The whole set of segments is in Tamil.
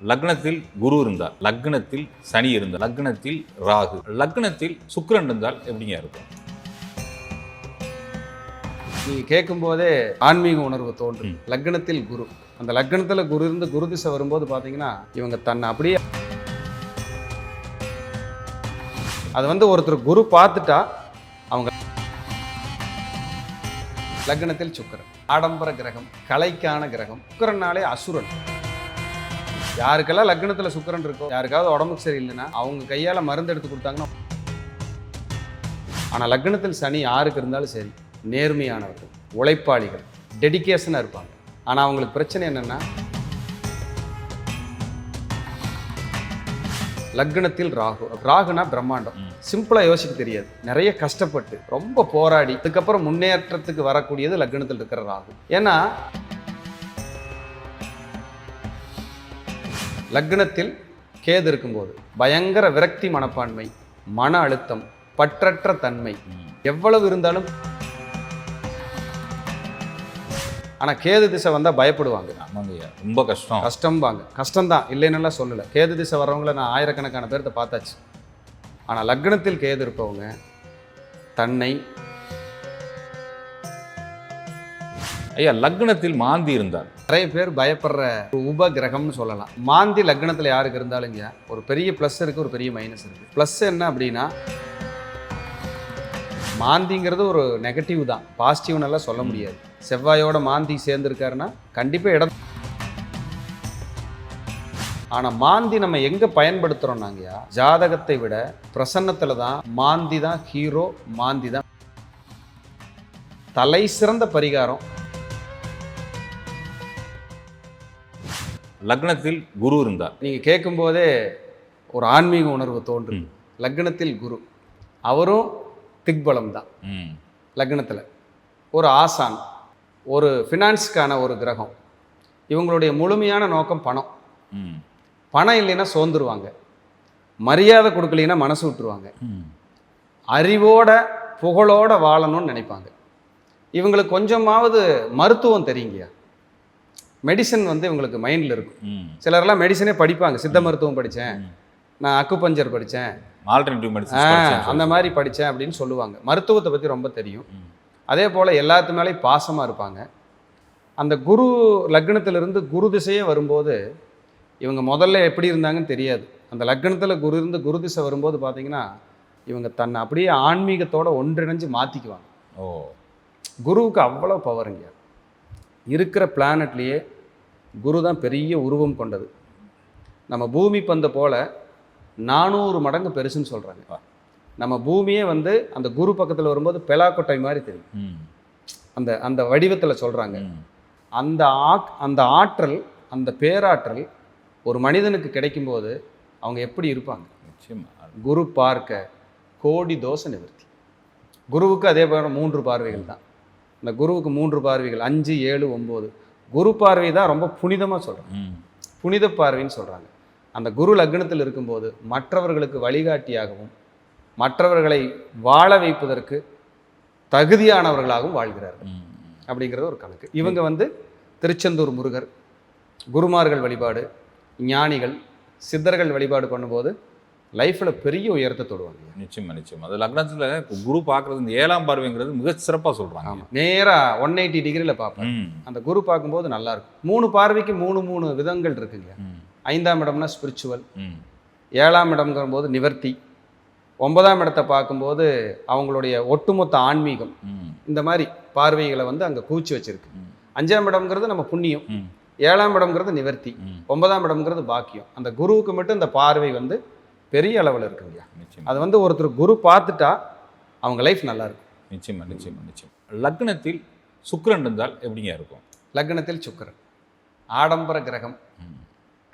லக்னத்தில் குரு இருந்தால் லக்னத்தில் சனி இருந்தால் லக்னத்தில் ராகு லக்னத்தில் சுக்கிரன் இருந்தால் எப்படிங்க இருக்கும்? நீங்கள் கேட்கும்போதே ஆன்மீக உணர்வு தோன்றும். லக்னத்தில் குரு. அந்த லக்னத்தில் குரு இருந்து குரு திசை வரும்போது பார்த்தீங்கன்னா இவங்க தன்னை அப்படியே அது வந்து ஒருத்தர் குரு பார்த்துட்டா அவங்க லக்னத்தில் சுக்கிரன் ஆடம்பர கிரகம் கலைக்கான கிரகம் சுக்கிரனாலே அசுரன். யாருக்கெல்லாம் லக்னத்தில் சுக்கிரன் இருக்கோ யாருக்காவது உடம்புக்கு சரியில்லைன்னா அவங்க கையால் மருந்து எடுத்து கொடுத்தாங்கன்னா ஆனால் லக்னத்தில் சனி யாருக்கு இருந்தாலும் சரி நேர்மையானவர்கள் உழைப்பாளிகள் டெடிகேஷனாக இருப்பாங்க. ஆனால் அவங்களுக்கு பிரச்சனை என்னென்னா லக்னத்தில் ராகு. ராகுனா பிரம்மாண்டம். சிம்பிளாக யோசிக்க தெரியாது. நிறைய கஷ்டப்பட்டு ரொம்ப போராடி அதுக்கப்புறம் முன்னேற்றத்துக்கு வரக்கூடியது லக்னத்தில் இருக்கிற ராகு. ஏன்னா லக்னத்தில் கேது இருக்கும்போது பயங்கர விரக்தி மனப்பான்மை மன அழுத்தம் பற்றற்ற தன்மை. எவ்வளவு இருந்தாலும் ஆனால் கேது திசை வந்தால் பயப்படுவாங்க. ஆமாங்கய்யா ரொம்ப கஷ்டம். கஷ்டம்பாங்க. கஷ்டம்தான். இல்லைன்னுலாம் சொல்லலை. கேது திசை வர்றவங்கள நான் ஆயிரக்கணக்கான பேர்த்த பார்த்தாச்சு. ஆனால் லக்னத்தில் கேது இருப்பவங்க தன்னை ஐயா லக்னத்தில் மாந்தி இருந்தால் நிறைய பேர் பயப்படுற ஒரு உப கிரகம்னு சொல்லலாம். மாந்தி லக்னத்தில் யாருக்கு இருந்தாலுங்க ஒரு பெரிய ப்ளஸ் இருக்குது ஒரு பெரிய மைனஸ் இருக்குது ப்ளஸ் என்ன அப்படின்னா மாந்திங்கிறது ஒரு நெகட்டிவ் தான். பாசிட்டிவ்னெல்லாம் சொல்ல முடியாது. செவ்வாயோட மாந்தி சேர்ந்துருக்காருன்னா கண்டிப்பாக இடம் ஆனால் மாந்தி நம்ம எங்கே பயன்படுத்துகிறோம் நாங்கயா ஜாதகத்தை விட பிரசன்னத்தில் தான் மாந்தி தான் ஹீரோ மாந்தி தான் தலை சிறந்த பரிகாரம். லக்னத்தில் குரு இருந்தால் நீங்கள் கேட்கும்போதே ஒரு ஆன்மீக உணர்வு தோன்றும். லக்னத்தில் குரு. அவரும் திக்பலம் தான். ம். லக்னத்தில். ஒரு ஆசான். ஒரு ஃபினான்ஸ்க்கான ஒரு கிரகம். இவங்களுடைய முழுமையான நோக்கம் பணம். ம். பணம் இல்லைன்னா சோர்ந்துருவாங்க. மரியாதை கொடுக்கலைன்னா மனசு விட்டுருவாங்க. அறிவோட புகழோட வாழணும்னு நினைப்பாங்க. இவங்களுக்கு கொஞ்சமாவது மருத்துவம் தெரியுங்கய்யா? மெடிசன் வந்து இவங்களுக்கு மைண்டில் இருக்கும். சிலர்லாம் மெடிசனே படிப்பாங்க. சித்த மருத்துவம் படித்தேன். நான் அக்குபஞ்சர் படித்தேன் ஆல்டர்னேட்டிவ் மெடிசன் அந்த மாதிரி படித்தேன் அப்படின்னு சொல்லுவாங்க. மருத்துவத்தை பற்றி ரொம்ப தெரியும். அதே போல் எல்லாத்து மேலேயும் பாசமாக இருப்பாங்க. அந்த குரு லக்னத்திலிருந்து குரு திசையே வரும்போது இவங்க முதல்ல எப்படி இருந்தாங்கன்னு தெரியாது. அந்த லக்னத்தில் குரு இருந்து குரு திசை வரும்போது பார்த்தீங்கன்னா இவங்க தன்னை அப்படியே ஆன்மீகத்தோட ஒன்றிணைஞ்சு மாற்றிக்குவாங்க ஓ. குருவுக்கு அவ்வளோ பவருங்க இருக்கிற பிளானட்லேயே குரு தான் பெரிய உருவம் கொண்டது. நம்ம பூமி பந்தை போல நானூறு மடங்கு பெருசுன்னு சொல்கிறாங்க நம்ம பூமியே வந்து அந்த குரு பக்கத்தில் வரும்போது பெலாக்கொட்டை மாதிரி தெரியும். அந்த அந்த வடிவத்தில் சொல்கிறாங்க அந்த ஆக் அந்த ஆற்றல் அந்த பேராற்றல் ஒரு மனிதனுக்கு கிடைக்கும்போது அவங்க எப்படி இருப்பாங்க? குரு பார்க்க கோடி தோஷ நிவர்த்தி. குருவுக்கு அதே போல மூன்று பார்வைகள் தான். இந்த குருவுக்கு மூன்று பார்வைகள் அஞ்சு ஏழு ஒம்பது. குரு பார்வை தான் ரொம்ப புனிதமாக சொல்கிறாங்க ம். புனித பார்வைன்னு சொல்கிறாங்க அந்த குரு லக்னத்தில் இருக்கும்போது மற்றவர்களுக்கு வழிகாட்டியாகவும் மற்றவர்களை வாழ வைப்பதற்கு தகுதியானவர்களாகவும் வாழ்கிறார்கள். அப்படிங்கிறது ஒரு கணக்கு. இவங்க வந்து திருச்செந்தூர் முருகர் குருமார்கள் வழிபாடு ஞானிகள் சித்தர்கள் வழிபாடு பண்ணும்போது லைஃப்பில் பெரிய உயரத்தை தொடுவாங்க. நிச்சயமா நிச்சயமா. அது லக்னத்துல குரு பார்க்கறது இந்த ஏழாம் பார்வைங்கிறது மிக சிறப்பா சொல்றாங்க. ஆமாம் நேராக ஒன் எயிட்டி டிகிரியில் பார்ப்பேன் அந்த குரு பார்க்கும்போது நல்லா இருக்கும் மூணு பார்வைக்கு மூணு மூணு விதங்கள் இருக்குங்க. ஐந்தாம் இடம்னா ஸ்பிரிச்சுவல் ஏழாம் இடம்ங்கிற போது நிவர்த்தி. ஒன்பதாம் இடத்தை பார்க்கும்போது அவங்களுடைய ஒட்டுமொத்த ஆன்மீகம். இந்த மாதிரி பார்வைகளை வந்து அங்கே கூச்சி வச்சிருக்கு. அஞ்சாம் இடம்ங்கிறது நம்ம புண்ணியம். ஏழாம் இடம்ங்கிறது நிவர்த்தி. ஒன்பதாம் இடம்ங்கிறது பாக்கியம். அந்த குருவுக்கு மட்டும் இந்த பார்வை வந்து பெரிய அளவில் இருக்குங்க நிச்சயமா. அது வந்து ஒருத்தர் குரு பார்த்துட்டா அவங்க லைஃப் நல்லா இருக்கும் நிச்சயமா நிச்சயமா நிச்சயம். லக்னத்தில் சுக்கிரன் இருந்தால் எப்படிங்க இருக்கும்? லக்னத்தில் சுக்கிரன். ஆடம்பர கிரகம்.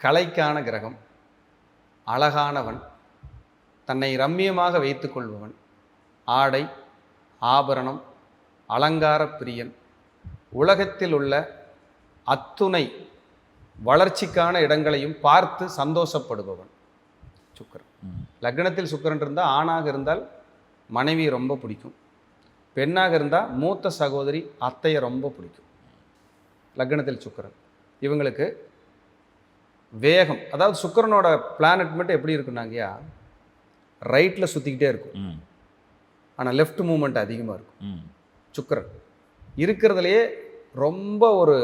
கலைக்கான கிரகம் அழகானவன் தன்னை ரம்மியமாக வைத்துக்கொள்பவன் ஆடை ஆபரணம் அலங்கார பிரியன் உலகத்தில் உள்ள அத்துணை வளர்ச்சிக்கான இடங்களையும் பார்த்து சந்தோஷப்படுபவன். சுக்கிரன். லக்னத்தில் சுக்கிரன் இருந்தால் ஆணாக இருந்தால் மனைவி ரொம்ப பிடிக்கும். பெண்ணாக இருந்தால் மூத்த சகோதரி அத்தையை ரொம்ப பிடிக்கும். லக்னத்தில் சுக்கிரன். இவங்களுக்கு வேகம் அதாவது சுக்கிரனோட பிளானட் மட்டும் எப்படி இருக்குன்னாங்கயா ரைட்டில் சுற்றிக்கிட்டே இருக்கும். ஆனால் லெஃப்ட் மூமெண்ட் அதிகமாக இருக்கும். ம். சுக்கிரன். இருக்கிறதுலையே ரொம்ப ஒரு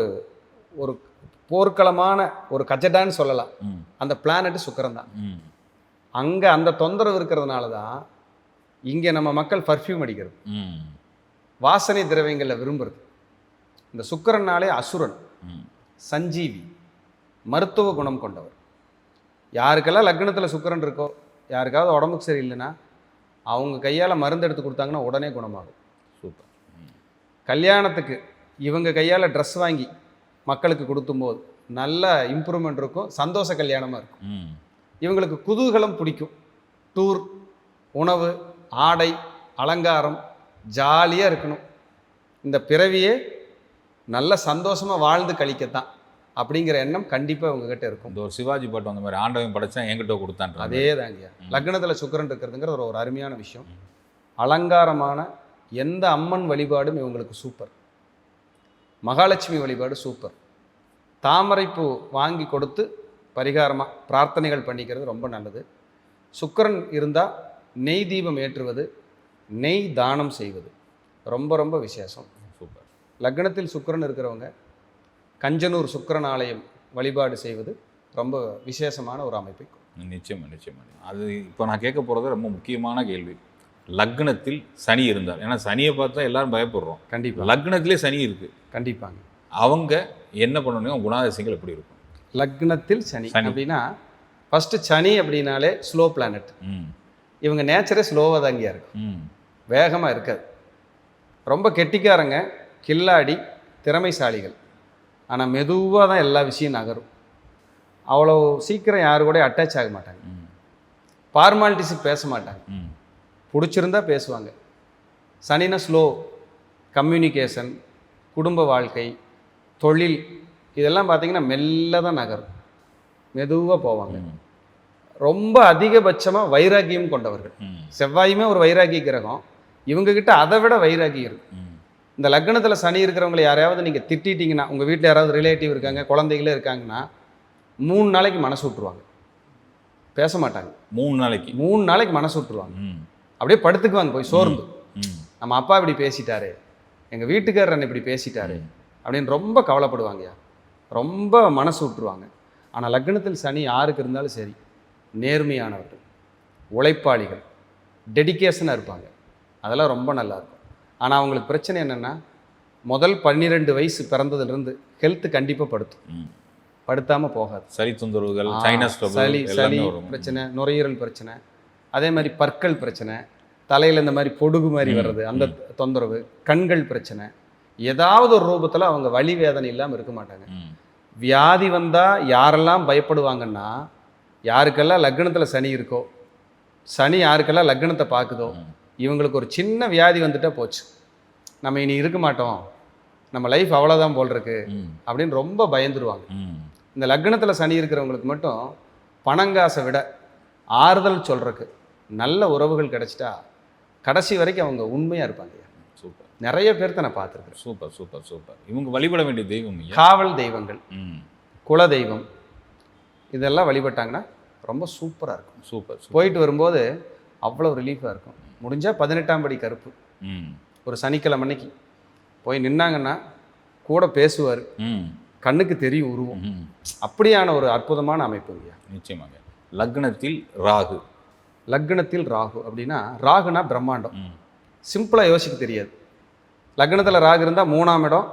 ஒரு போர்க்களமான ஒரு கஜடான்னு சொல்லலாம். அந்த பிளானட் சுக்கிரன் தான். அங்கே அந்த தொந்தரவு இருக்கிறதுனால தான் இங்கே நம்ம மக்கள் பர்ஃப்யூம் அடிக்கிறது. வாசனை திரவியங்களில் விரும்புறது. இந்த சுக்கிரனாலே அசுரன் சஞ்சீவி மருத்துவ குணம் கொண்டவர். யாருக்கெல்லாம் லக்னத்தில் சுக்கிரன் இருக்கோ யாருக்காவது உடம்புக்கு சரியில்லைன்னா அவங்க கையால் மருந்து எடுத்து கொடுத்தாங்கன்னா உடனே குணமாகும். சூப்பர். கல்யாணத்துக்கு இவங்க கையால் ட்ரெஸ் வாங்கி மக்களுக்கு கொடுத்தும்போது நல்ல இம்ப்ரூவ்மெண்ட் இருக்கும் சந்தோஷ கல்யாணமாக இருக்கும். இவங்களுக்கு குதூகலம் பிடிக்கும். டூர் உணவு ஆடை அலங்காரம் ஜாலியாக இருக்கணும். இந்த பிறவியே நல்ல சந்தோஷமாக வாழ்ந்து கழிக்கத்தான் அப்படிங்கிற எண்ணம் கண்டிப்பாக உங்ககிட்ட இருக்கும். இந்த ஒரு சிவாஜி பாட்டு அந்த மாதிரி ஆண்டவன் படைச்சா என்கிட்ட கொடுத்தான்ற அதே தாங்கய்யா லக்னத்தில் சுக்கிரன் இருக்கிறதுங்கிறது ஒரு ஒரு அருமையான விஷயம். அலங்காரமான எந்த அம்மன் வழிபாடும் இவங்களுக்கு சூப்பர். மகாலட்சுமி வழிபாடு சூப்பர். தாமரைப்பூ வாங்கி கொடுத்து பரிகாரமாக பிரார்த்தனைகள் பண்ணிக்கிறது ரொம்ப நல்லது. சுக்கிரன் இருந்தால் நெய் தீபம் ஏற்றுவது நெய் தானம் செய்வது ரொம்ப ரொம்ப விசேஷம். சூப்பர். லக்னத்தில் சுக்கிரன் இருக்கிறவங்க கஞ்சனூர் சுக்கிரன் ஆலயம் வழிபாடு செய்வது ரொம்ப விசேஷமான ஒரு அமைப்பை. கொடுக்கும். நிச்சயமா நிச்சயமா. அது இப்போ நான் கேட்க போகிறது ரொம்ப முக்கியமான கேள்வி. லக்னத்தில் சனி இருந்தார். ஏன்னா சனியை பார்த்தா எல்லாரும் பயப்படுறோம். கண்டிப்பாக லக்னத்திலே சனி இருக்கு. கண்டிப்பாங்க. அவங்க என்ன பண்ணணும் குணாதிசயங்கள் எப்படி இருக்கும்? லக்னத்தில் சனி. அப்படின்னா ஃபஸ்ட்டு சனி அப்படின்னாலே ஸ்லோ பிளானட் இவங்க நேச்சரே ஸ்லோவாக தாங்கியா இருக்கும் வேகமாக இருக்காது. ரொம்ப கெட்டிக்காரங்க கில்லாடி திறமைசாலிகள். ஆனால் மெதுவாக தான் எல்லா விஷயம் நகரும். அவ்வளோ சீக்கிரம் யாரு கூட அட்டாச் ஆக மாட்டாங்க. ம். ஃபார்மாலிட்டிஸுக்கு பேச மாட்டாங்க. பிடிச்சிருந்தா பேசுவாங்க. சனினா ஸ்லோ கம்யூனிகேஷன் குடும்ப வாழ்க்கை தொழில் இதெல்லாம் பார்த்தீங்கன்னா மெல்ல தான் நகரும். மெதுவாக போவாங்க. ரொம்ப அதிகபட்சமாக வைராக்கியம் கொண்டவர்கள். செவ்வாயுமே ஒரு வைராகிய கிரகம். இவங்ககிட்ட அதை விட வைராகியம் இருக்கு. ம். இந்த லக்னத்தில் சனி இருக்கிறவங்களை யாரையாவது நீங்கள் திட்டிட்டீங்கன்னா உங்கள் வீட்டில் யாராவது ரிலேட்டிவ் இருக்காங்க குழந்தைகளே இருக்காங்கன்னா மூணு நாளைக்கு மனசு விட்ருவாங்க பேச மாட்டாங்க. மூணு நாளைக்கு. மூணு நாளைக்கு மனசு விட்ருவாங்க ம். அப்படியே படுத்துக்குவாங்க போய் சோர்ந்து. நம்ம அப்பா இப்படி பேசிட்டாரு எங்கள் வீட்டுக்காரர் இப்படி பேசிட்டாரு அப்படின்னு ரொம்ப கவலைப்படுவாங்கய்யா. ரொம்ப மனசு விட்டுருவாங்க. ஆனால் லக்னத்தில் சனி யாருக்கு இருந்தாலும் சரி நேர்மையானவர்கள் உழைப்பாளிகள் டெடிகேஷனாக இருப்பாங்க. அதெல்லாம் ரொம்ப நல்லா இருக்கும் ஆனால் அவங்களுக்கு பிரச்சனை என்னென்னா முதல் பன்னிரெண்டு வயசு பிறந்ததுலேருந்து ஹெல்த் கண்டிப்பாக படுத்தும். படுத்தாமல் போகாது. சளி தொந்தரவுகள் சளி சளி பிரச்சனை நுரையீரல் பிரச்சனை அதே மாதிரி பற்கள் பிரச்சனை தலையில் இந்த மாதிரி பொடுகு மாதிரி வர்றது அந்த தொந்தரவு கண்கள் பிரச்சனை ஏதாவது ஒரு ரூபத்தில் அவங்க வலி வேதனை இல்லாமல் இருக்க மாட்டாங்க. வியாதி வந்தால் யாரெல்லாம் பயப்படுவாங்கன்னா யாருக்கெல்லாம் லக்னத்தில் சனி இருக்கோ சனி யாருக்கெல்லாம் லக்னத்தை பார்க்குதோ. இவங்களுக்கு ஒரு சின்ன வியாதி வந்துட்டா போச்சு. நம்ம இனி இருக்க மாட்டோம். நம்ம லைஃப் அவ்வளோதான் போல் இருக்கு அப்படின்னு ரொம்ப பயந்துருவாங்க. இந்த லக்னத்தில் சனி இருக்கிறவங்களுக்கு மட்டும் பணங்காசை விட ஆறுதல் சொல்கிறக்கு நல்ல உறவுகள் கிடைச்சிட்டா கடைசி வரைக்கும் அவங்க உண்மையாக இருப்பாங்க. சூப்பர். நிறைய பேர்த்த நான் பார்த்துருக்கேன். Super super super. இவங்க வழிபட வேண்டிய தெய்வம் காவல் தெய்வங்கள் ம். குல தெய்வம் இதெல்லாம் வழிபட்டாங்கன்னா ரொம்ப சூப்பராக இருக்கும். சூப்பர் போயிட்டு வரும்போது அவ்வளோ ரிலீஃபாக இருக்கும். முடிஞ்சால் பதினெட்டாம் படி கருப்பு. ம். ஒரு சனிக்கிழமை அன்னைக்கு போய் நின்னாங்கன்னா கூட பேசுவார். ம். கண்ணுக்கு தெரியும் உருவம். அப்படியான ஒரு அற்புதமான அமைப்புங்கய்யா நிச்சயமாக. லக்னத்தில் ராகு. லக்னத்தில் ராகு அப்படின்னா ராகுனா பிரம்மாண்டம். சிம்பிளாக யோசிக்க தெரியாது. லக்னத்தில் ராகு இருந்தால் மூணாம் இடம்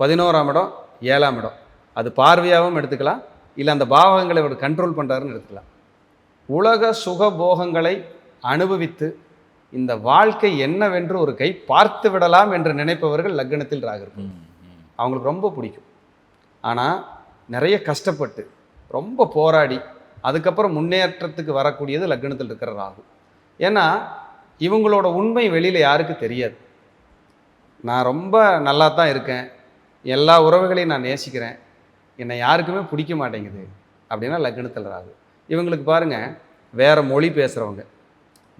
பதினோராம் இடம் ஏழாம் இடம். அது பார்வையாகவும் எடுத்துக்கலாம். இல்லை அந்த பாவகங்களை அவர் கண்ட்ரோல் பண்ணுறாருன்னு எடுத்துக்கலாம். உலக சுகபோகங்களை அனுபவித்து இந்த வாழ்க்கை என்னவென்று ஒரு கை பார்த்து விடலாம் என்று நினைப்பவர்கள் லக்னத்தில் ராகு இருக்கும் அவங்களுக்கு ரொம்ப பிடிக்கும். ஆனால் நிறைய கஷ்டப்பட்டு ரொம்ப போராடி அதுக்கப்புறம் முன்னேற்றத்துக்கு வரக்கூடியது லக்னத்தில் இருக்கிற ராகு. ஏன்னா இவங்களோட உண்மை வெளியில் யாருக்கும் தெரியாது. நான் ரொம்ப நல்லா தான் இருக்கேன். எல்லா உறவுகளையும் நான் நேசிக்கிறேன். என்னை யாருக்குமே பிடிக்க மாட்டேங்குது அப்படின்னா லக்னத்தில் ராகு இவங்களுக்கு பாருங்கள் வேறு மொழி பேசுகிறவங்க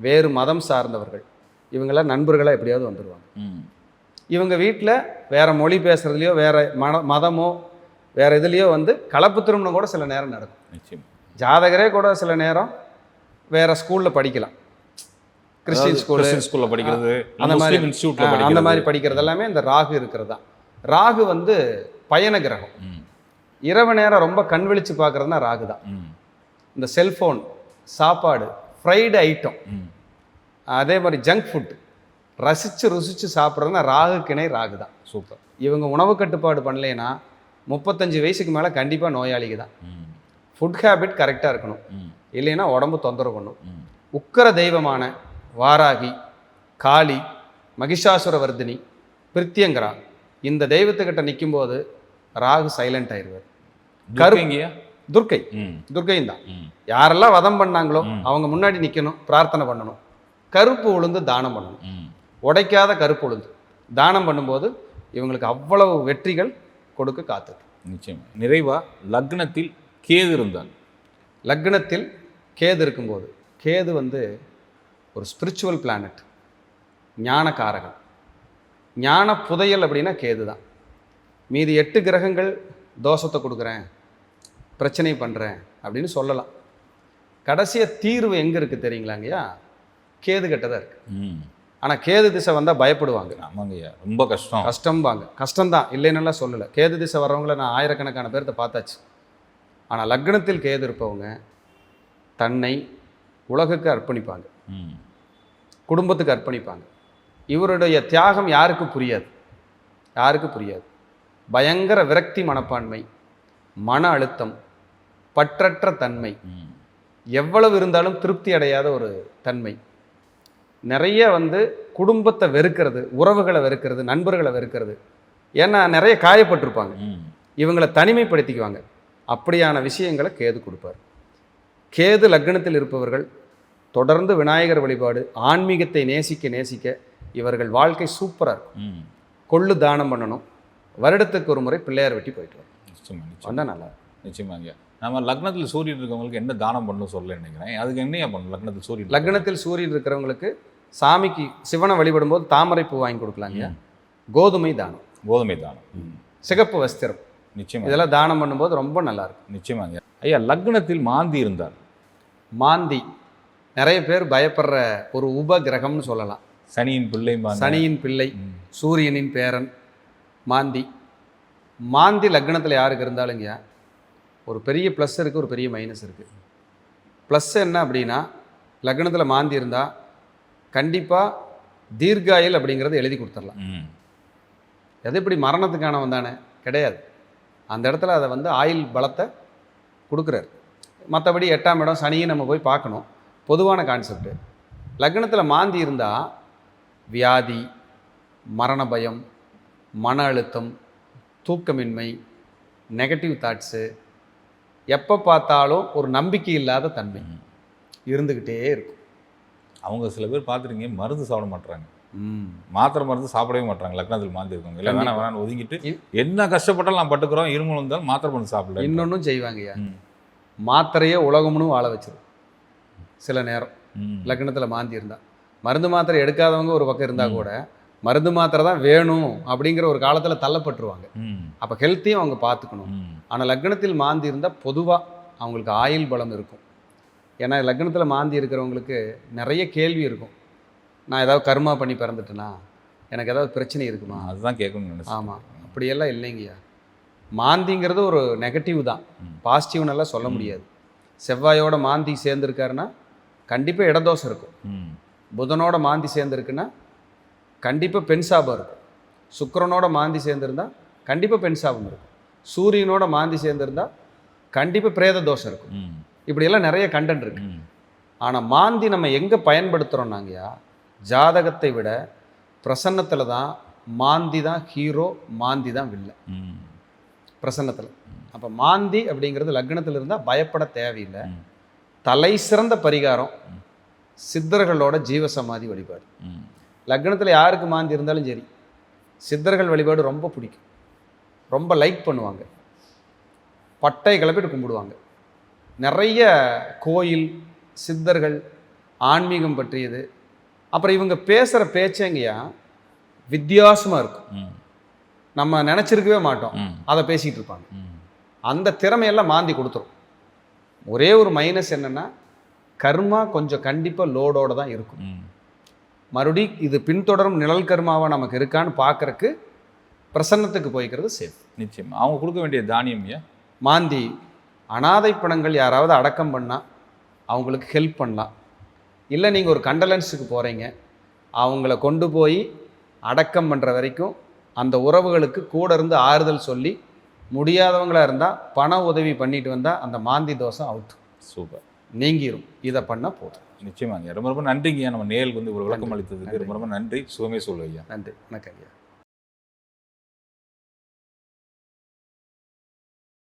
வேறு மதம் சார்ந்தவர்கள் இவங்களாம் நண்பர்களாக எப்படியாவது வந்துடுவாங்க இவங்க வீட்டில் வேறு மொழி பேசுகிறதுலையோ வேறு மத மதமோ வேறு இதுலேயோ வந்து கலப்பு திருமணம் கூட சில நேரம் நடக்கும். ஜாதகரே கூட சில நேரம் வேற ஸ்கூலில் படிக்கலாம். கிறிஸ்டின் ஸ்கூலு ஸ்கூல்ல படிக்கிறது அந்த மாதிரி இன்ஸ்டியூட்ல அந்த மாதிரி படிக்கிறது எல்லாமே இந்த ராகு இருக்கிறது தான் ராகு வந்து பயண கிரகம். இரவு நேரம் ரொம்ப கண் விழிச்சு பார்க்குறதுனா ராகு தான் இந்த செல்ஃபோன் சாப்பாடு ஃப்ரைடு ஐட்டம். அதே மாதிரி ஜங்க் ஃபுட் ரசித்து ருசித்து சாப்பிட்றதுனா ராகு கிணை ராகு தான் சூப்பர். இவங்க உணவு கட்டுப்பாடு பண்ணலைன்னா முப்பத்தஞ்சு வயசுக்கு மேலே கண்டிப்பாக நோயாளிங்க தான் ஃபுட் ஹேபிட் கரெக்டாக இருக்கணும். இல்லைன்னா உடம்பு தொந்தரவு பண்ணும். உக்கர தெய்வமான வாராகி காளி மகிஷாசுரவர்தினி பிரித்தியங்கரா. இந்த தெய்வத்துக்கிட்ட நிக்கும்போது ராகு சைலண்ட் ஆயிடுவார் கரு- துர்க்கைங்கய்யா? துர்க்கை. துர்க்கையும் தான். யாரெல்லாம் வதம் பண்ணாங்களோ. அவங்க முன்னாடி நிற்கணும் பிரார்த்தனை பண்ணணும். கருப்பு உளுந்து தானம் பண்ணணும். உடைக்காத கருப்பு உளுந்து. தானம் பண்ணும்போது இவங்களுக்கு அவ்வளவு வெற்றிகள் கொடுக்க காத்துருக்கு நிச்சயம். நிறைவா லக்னத்தில் கேது இருந்தால் லக்னத்தில் கேது இருக்கும்போது கேது வந்து ஒரு ஸ்பிரிச்சுவல் பிளானட் ஞானகாரகன் ஞான புதையல் அப்படின்னா கேது தான் மீதி எட்டு கிரகங்கள் தோஷத்தை கொடுக்குறேன் பிரச்சனை பண்ணுறேன் அப்படின்னு சொல்லலாம். கடைசியாக தீர்வு எங்கே இருக்குது தெரியுங்களாங்கய்யா கேது கிட்ட தான் இருக்குது ம், ஆனால் கேது திசை வந்தால் பயப்படுவாங்க. ஆமாங்கய்யா ரொம்ப கஷ்டம். கஷ்டம்பாங்க. கஷ்டம்தான். இல்லைன்னுலாம் சொல்லலை. கேது திசை வர்றவங்கள நான் ஆயிரக்கணக்கான பேர்த்த பார்த்தாச்சு. ஆனால் லக்னத்தில் கேது இருப்பவங்க தன்னை உலகுக்கு அர்ப்பணிப்பாங்க. குடும்பத்துக்கு அர்ப்பணிப்பாங்க. இவருடைய தியாகம் யாருக்கு புரியாது? யாருக்கு புரியாது? பயங்கர விரக்தி மனப்பான்மை மன அழுத்தம் பற்றற்ற தன்மை. எவ்வளவு இருந்தாலும் திருப்தி அடையாத ஒரு தன்மை. நிறைய வந்து குடும்பத்தை வெறுக்கிறது உறவுகளை வெறுக்கிறது நண்பர்களை வெறுக்கிறது. ஏன்னா நிறைய காயப்பட்டிருப்பாங்க. இவங்களை தனிமைப்படுத்திக்குவாங்க. அப்படியான விஷயங்களை கேது கொடுப்பார். கேது லக்னத்தில் இருப்பவர்கள் தொடர்ந்து விநாயகர் வழிபாடு ஆன்மீகத்தை நேசிக்க நேசிக்க இவர்கள் வாழ்க்கை சூப்பராக இருக்கும். கொள்ளு தானம் பண்ணணும். வருடத்துக்கு ஒரு முறை பிள்ளையார் வெட்டி போயிட்டு வரும். வந்தால் நல்லா. நிச்சயமாங்க நம்ம லக்னத்தில் சூரியன் இருக்கவங்களுக்கு என்ன தானம் பண்ணணும் சொல்ல நினைக்கிறேன். அதுக்கு என்னையா பண்ணணும்? லக்னத்தில் சூரியன் லக்னத்தில் சூரியன் இருக்கிறவங்களுக்கு சாமிக்கு சிவனை வழிபடும்போது தாமரை பூ வாங்கி கொடுக்கலாங்க கோதுமை தானம். கோதுமை தானம். சிகப்பு வஸ்திரம். நிச்சயமா. இதெல்லாம் தானம் பண்ணும்போது ரொம்ப நல்லா இருக்கும். நிச்சயமாங்க ஐயா. லக்னத்தில் மாந்தி இருந்தால் மாந்தி. நிறைய பேர் பயப்படுற ஒரு உப கிரகம்னு சொல்லலாம். சனியின் பிள்ளைம்பாங்க சனியின் பிள்ளை. சூரியனின் பேரன் மாந்தி. மாந்தி லக்னத்தில் யாருக்கு இருந்தாலுங்க ஒரு பெரிய ப்ளஸ் இருக்குது ஒரு பெரிய மைனஸ் இருக்குது ப்ளஸ் என்ன அப்படின்னா லக்னத்தில் மாந்தி இருந்தால் கண்டிப்பாக தீர்காயில் அப்படிங்கிறத எழுதி கொடுத்துடலாம். எது இப்படி மரணத்துக்கானவன் தானே? கிடையாது. அந்த இடத்துல அதை வந்து ஆயில் பலத்தை கொடுக்குறாரு. மற்றபடி எட்டாம் இடம் சனியும் நம்ம போய் பார்க்கணும். பொதுவான கான்செப்ட் லக்னத்தில் மாந்தி இருந்தால் வியாதி மரண பயம் மன அழுத்தம் தூக்கமின்மை நெகட்டிவ் தாட்ஸு எப்போ பார்த்தாலும் ஒரு நம்பிக்கை இல்லாத தன்மை. இருந்துக்கிட்டே இருக்கும் அவங்க சில பேர் பார்த்துருக்கீங்க மருந்து சாப்பிட மாட்டாங்க ம். மாத்திரை மருந்து சாப்பிடவே மாட்டாங்க லக்னத்தில் மாந்தி இருக்கவங்க இல்லை வேணாம். வேணாம்னு ஒதுங்கிட்டு என்ன கஷ்டப்பட்டாலும் நான் பட்டுக்கிறோம் இருமல் வந்தாலும் மாத்திரை மருந்து சாப்பிடல இன்னொன்றும் செய்வாங்கய்யா ம். மாத்திரையே உலகம்னு வாழ வச்சிரும் சில நேரம். லக்னத்தில் மாந்தி இருந்தா. மருந்து மாத்திரை எடுக்காதவங்க ஒரு பக்கம் இருந்தால் கூட மருந்து மாத்திரை தான் வேணும் அப்படிங்கிற ஒரு காலத்தில் தள்ளப்பட்டுருவாங்க. அப்போ ஹெல்த்தையும் அவங்க பார்த்துக்கணும். ஆனால் லக்னத்தில் மாந்தி இருந்தால் பொதுவாக அவங்களுக்கு ஆயுள் பலம் இருக்கும். ஏன்னா லக்னத்தில் மாந்தி இருக்கிறவங்களுக்கு நிறைய கேள்வி இருக்கும். நான் ஏதாவது கர்மா பண்ணி பிறந்துட்டேனா? எனக்கு ஏதாவது பிரச்சனை இருக்குமா? அதுதான் நினைச்சேன் ஆமாம் அப்படியெல்லாம் இல்லைங்கய்யா. மாந்திங்கிறது ஒரு நெகட்டிவ் தான். பாசிட்டிவ்னெல்லாம் சொல்ல முடியாது. செவ்வாயோட மாந்தி சேர்ந்துருக்காருன்னா கண்டிப்பாக இடதோஷம் இருக்கும். புதனோட மாந்தி சேர்ந்துருக்குன்னா கண்டிப்பாக பெண் சாபம் இருக்கும் சுக்கிரனோட மாந்தி சேர்ந்துருந்தா கண்டிப்பாக பெண் சாபம் இருக்கும் சூரியனோட மாந்தி சேர்ந்துருந்தா கண்டிப்பாக பிரேத தோஷம் இருக்கும். இப்படியெல்லாம் நிறைய கண்டென்ட் இருக்கு. ஆனால் மாந்தி நம்ம எங்கே பயன்படுத்துகிறோம் நாங்கயா ஜாதகத்தை விட பிரசன்னத்தில் தான் மாந்தி தான் ஹீரோ மாந்தி தான் வில்லை ம். பிரசன்னத்தில் அப்போ மாந்தி அப்படிங்கிறது லக்னத்தில் இருந்தால் பயப்பட தேவையில்லை. தலை சிறந்த பரிகாரம் சித்தர்களோட ஜீவசமாதி வழிபாடு. லக்னத்தில் யாருக்கு மாந்தி இருந்தாலும் சரி சித்தர்கள் வழிபாடு ரொம்ப பிடிக்கும். ரொம்ப லைக் பண்ணுவாங்க. பட்டை கிளப்பிட்டு கும்பிடுவாங்க. நிறைய கோயில் சித்தர்கள் ஆன்மீகம் பற்றியது. அப்புறம் இவங்க பேசுகிற பேச்சேங்கய்யா வித்தியாசமாக இருக்கும். நம்ம நினச்சிருக்கவே மாட்டோம். அதை பேசிகிட்டு இருப்பாங்க. அந்த திறமையெல்லாம் மாந்தி கொடுத்துரும். ஒரே ஒரு மைனஸ் என்னென்னா கர்மா கொஞ்சம் கண்டிப்பாக லோடோட தான் இருக்கும். மறுபடி இது பின்தொடரும் நிழல் கர்மாவா நமக்கு இருக்கான்னு பார்க்கறக்கு பிரசன்னத்துக்கு போய்க்கிறது சேஃப் நிச்சயம். அவங்க கொடுக்க வேண்டிய தானியம் ஐயா மாந்தி அனாதை பணங்கள் யாராவது அடக்கம் பண்ணால் அவங்களுக்கு ஹெல்ப் பண்ணலாம். இல்லை நீங்கள் ஒரு கண்டலன்ஸுக்கு போகிறீங்க அவங்கள கொண்டு போய் அடக்கம் பண்ணுற வரைக்கும் அந்த உறவுகளுக்கு கூட இருந்து ஆறுதல் சொல்லி முடியாதவங்களா இருந்தால் பண உதவி பண்ணிட்டு வந்தால் அந்த மாந்தி தோஷம் அவுட் சூப்பர். நீங்கிரும். இதை பண்ணால் போதும். நிச்சயமாங்க. ரொம்ப ரொம்ப நன்றிங்க. நம்ம நேயலுக்கு வந்து ஒரு விளக்கம் அளித்ததுக்கு ரொம்ப ரொம்ப நன்றி. சுகமே சொல்லு ஐயா. நன்றி. வணக்கம் ஐயா.